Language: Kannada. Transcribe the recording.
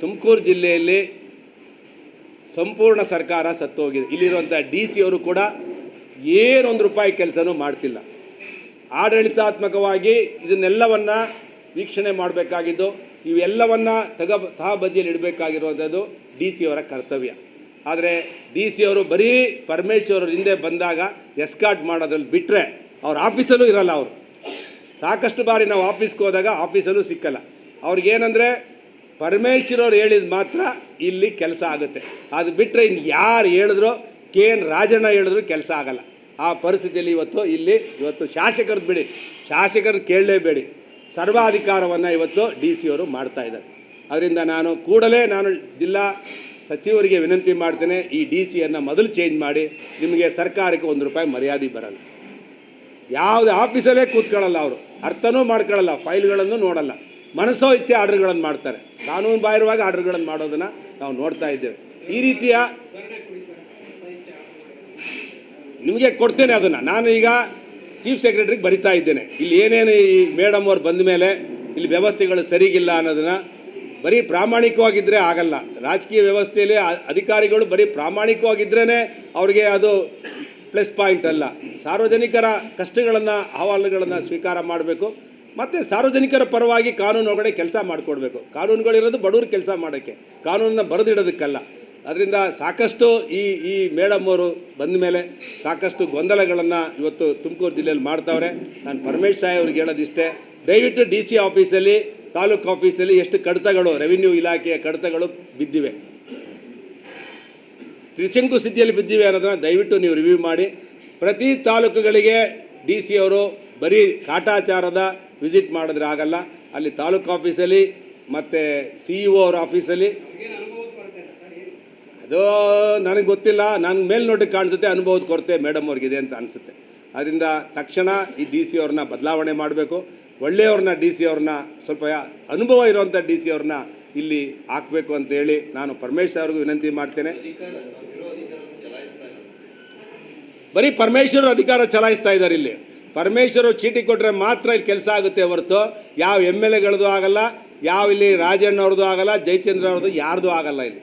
ತುಮಕೂರು ಜಿಲ್ಲೆಯಲ್ಲಿ ಸಂಪೂರ್ಣ ಸರ್ಕಾರ ಸತ್ತೋಗಿದೆ. ಇಲ್ಲಿರುವಂಥ ಡಿ ಸಿ ಅವರು ಕೂಡ ಏನೊಂದು ರೂಪಾಯಿ ಕೆಲಸನೂ ಮಾಡ್ತಿಲ್ಲ. ಆಡಳಿತಾತ್ಮಕವಾಗಿ ಇದನ್ನೆಲ್ಲವನ್ನು ವೀಕ್ಷಣೆ ಮಾಡಬೇಕಾಗಿದ್ದು, ಇವೆಲ್ಲವನ್ನು ತಗ ತಹಬದಿಯಲ್ಲಿ ಇಡಬೇಕಾಗಿರುವಂಥದ್ದು ಡಿ ಸಿ ಅವರ ಕರ್ತವ್ಯ. ಆದರೆ ಡಿ ಸಿ ಅವರು ಬರೀ ಪರಮೇಶ್ವರ ಹಿಂದೆ ಬಂದಾಗ ಎಸ್ಕಾಟ್ ಮಾಡೋದ್ರಲ್ಲಿ ಬಿಟ್ಟರೆ ಅವ್ರ ಆಫೀಸಲ್ಲೂ ಇರಲ್ಲ ಅವರು. ಸಾಕಷ್ಟು ಬಾರಿ ನಾವು ಆಫೀಸ್ಗೆ ಹೋದಾಗ ಆಫೀಸಲ್ಲೂ ಸಿಕ್ಕಲ್ಲ. ಅವ್ರಿಗೇನಂದರೆ ಪರಮೇಶ್ವರ್ ಅವ್ರು ಹೇಳಿದ ಮಾತ್ರ ಇಲ್ಲಿ ಕೆಲಸ ಆಗುತ್ತೆ. ಅದು ಬಿಟ್ಟರೆ ಇನ್ನು ಯಾರು ಹೇಳಿದ್ರು ಕೆ ಎನ್ ರಾಜಣ್ಣ ಹೇಳಿದ್ರು ಕೆಲಸ ಆಗಲ್ಲ. ಆ ಪರಿಸ್ಥಿತಿಯಲ್ಲಿ ಇವತ್ತು ಇಲ್ಲಿ ಇವತ್ತು ಶಾಸಕರದ್ದು ಬಿಡಿ, ಶಾಸಕರು ಕೇಳಲೇಬೇಡಿ. ಸರ್ವಾಧಿಕಾರವನ್ನು ಇವತ್ತು ಡಿ ಸಿ ಅವರು ಮಾಡ್ತಾ ಇದ್ದಾರೆ. ಅದರಿಂದ ನಾನು ಕೂಡಲೇ ನಾನು ಜಿಲ್ಲಾ ಸಚಿವರಿಗೆ ವಿನಂತಿ ಮಾಡ್ತೇನೆ, ಈ ಡಿ ಸಿಯನ್ನು ಮೊದಲು ಚೇಂಜ್ ಮಾಡಿ, ನಿಮಗೆ ಸರ್ಕಾರಕ್ಕೆ ಒಂದು ರೂಪಾಯಿ ಮರ್ಯಾದೆ ಬರಲ್ಲ. ಯಾವುದೇ ಆಫೀಸಲ್ಲೇ ಕೂತ್ಕೊಳ್ಳಲ್ಲ ಅವರು. ಅರ್ಥನೂ ಮಾಡ್ಕೊಳ್ಳಲ್ಲ ಫೈಲ್ಗಳನ್ನು ನೋಡಲ್ಲ. ಮನಸ್ಸೋ ಇಚ್ಛೆ ಆರ್ಡರ್ಗಳನ್ನು ಮಾಡ್ತಾರೆ. ಕಾನೂನು ಬಾಹಿರವಾಗಿ ಆರ್ಡರ್ಗಳನ್ನು ಮಾಡೋದನ್ನು ನಾವು ನೋಡ್ತಾ ಇದ್ದೇವೆ. ಈ ರೀತಿಯ ನಿಮಗೆ ಕೊಡ್ತೇನೆ ಅದನ್ನು. ನಾನು ಈಗ ಚೀಫ್ ಸೆಕ್ರೆಟರಿಗೆ ಬರಿತಾ ಇದ್ದೇನೆ. ಇಲ್ಲಿ ಏನೇನು ಈ ಮೇಡಮ್ ಅವ್ರು ಬಂದ ಮೇಲೆ ಇಲ್ಲಿ ವ್ಯವಸ್ಥೆಗಳು ಸರಿಗಿಲ್ಲ ಅನ್ನೋದನ್ನು ಬರೀ ಪ್ರಾಮಾಣಿಕವಾಗಿದ್ದರೆ ಆಗಲ್ಲ. ರಾಜಕೀಯ ವ್ಯವಸ್ಥೆಯಲ್ಲಿ ಅಧಿಕಾರಿಗಳು ಬರೀ ಪ್ರಾಮಾಣಿಕವಾಗಿದ್ದರೇ ಅವ್ರಿಗೆ ಅದು ಪ್ಲಸ್ ಪಾಯಿಂಟ್ ಅಲ್ಲ. ಸಾರ್ವಜನಿಕರ ಕಷ್ಟಗಳನ್ನು, ಅಹವಾಲುಗಳನ್ನು ಸ್ವೀಕಾರ ಮಾಡಬೇಕು. ಮತ್ತು ಸಾರ್ವಜನಿಕರ ಪರವಾಗಿ ಕಾನೂನು ಒಳಗಡೆ ಕೆಲಸ ಮಾಡಿಕೊಡ್ಬೇಕು. ಕಾನೂನುಗಳಿರೋದು ಬಡವ್ರ ಕೆಲಸ ಮಾಡೋಕ್ಕೆ. ಕಾನೂನನ್ನ ಬರೆದಿಡೋದಕ್ಕಲ್ಲ. ಅದರಿಂದ ಸಾಕಷ್ಟು ಈ ಈ ಮೇಡಮ್ ಅವರು ಬಂದ ಮೇಲೆ ಸಾಕಷ್ಟು ಗೊಂದಲಗಳನ್ನು ಇವತ್ತು ತುಮಕೂರು ಜಿಲ್ಲೆಯಲ್ಲಿ ಮಾಡ್ತಾವ್ರೆ. ನಾನು ಪರಮೇಶ್ ಸಾಯಿ ಅವ್ರಿಗೆ ಹೇಳೋದಿಷ್ಟೇ ದಯವಿಟ್ಟು ಡಿ ಸಿ ಆಫೀಸಲ್ಲಿ, ತಾಲೂಕು ಆಫೀಸಲ್ಲಿ ಎಷ್ಟು ಕಡತಗಳು, ರೆವಿನ್ಯೂ ಇಲಾಖೆಯ ಕಡತಗಳು ಬಿದ್ದಿವೆ. ತ್ರಿಶಂಕು ಸ್ಥಿತಿಯಲ್ಲಿ ಬಿದ್ದಿವೆ ಅನ್ನೋದನ್ನ ದಯವಿಟ್ಟು ನೀವು ರಿವ್ಯೂ ಮಾಡಿ. ಪ್ರತಿ ತಾಲೂಕುಗಳಿಗೆ ಡಿ ಸಿ ಅವರು ಬರೀ ಕಾಟಾಚಾರದ ವಿಸಿಟ್ ಮಾಡಿದ್ರೆ ಆಗಲ್ಲ. ಅಲ್ಲಿ ತಾಲೂಕು ಆಫೀಸಲ್ಲಿ ಮತ್ತು ಸಿ ಇ ಒ ಅವ್ರ ಆಫೀಸಲ್ಲಿ. ಅದು ನನಗೆ ಗೊತ್ತಿಲ್ಲ. ನನ್ನ ಮೇಲೆ ನೋಡಿ ಕಾಣಿಸುತ್ತೆ, ಅನುಭವದ ಕೊರತೆ ಮೇಡಮ್ ಅವ್ರಿಗಿದೆ ಅಂತ ಅನಿಸುತ್ತೆ. ಅದರಿಂದ ತಕ್ಷಣ ಈ ಡಿ ಸಿ ಅವ್ರನ್ನ ಬದಲಾವಣೆ ಮಾಡಬೇಕು. ಒಳ್ಳೆಯವ್ರನ್ನ ಡಿ ಸಿ ಅವ್ರನ್ನ, ಸ್ವಲ್ಪ ಅನುಭವ ಇರುವಂಥ ಡಿ ಸಿ ಅವ್ರನ್ನ ಇಲ್ಲಿ ಹಾಕಬೇಕು ಅಂತ ಹೇಳಿ ನಾನು ಪರಮೇಶ್ ಅವ್ರಿಗೂ ವಿನಂತಿ ಮಾಡ್ತೇನೆ. ಬರೀ ಪರಮೇಶ್ವರ್ ಅಧಿಕಾರ ಚಲಾಯಿಸ್ತಾ ಇದ್ದಾರೆ ಇಲ್ಲಿ. ಪರಮೇಶ್ವರು ಚೀಟಿ ಕೊಟ್ಟರೆ ಮಾತ್ರ ಇಲ್ಲಿ ಕೆಲಸ ಆಗುತ್ತೆ ಹೊರತು. ಯಾವ ಎಂ ಎಲ್ ಎಗಳದ್ದು ಆಗಲ್ಲ, ಯಾವ ಇಲ್ಲಿ ರಾಜಣ್ಣ ಅವ್ರದ್ದು ಆಗಲ್ಲ ಜಯಚಂದ್ರ ಅವ್ರದ್ದು ಯಾರ್ದು ಆಗಲ್ಲ ಇಲ್ಲಿ.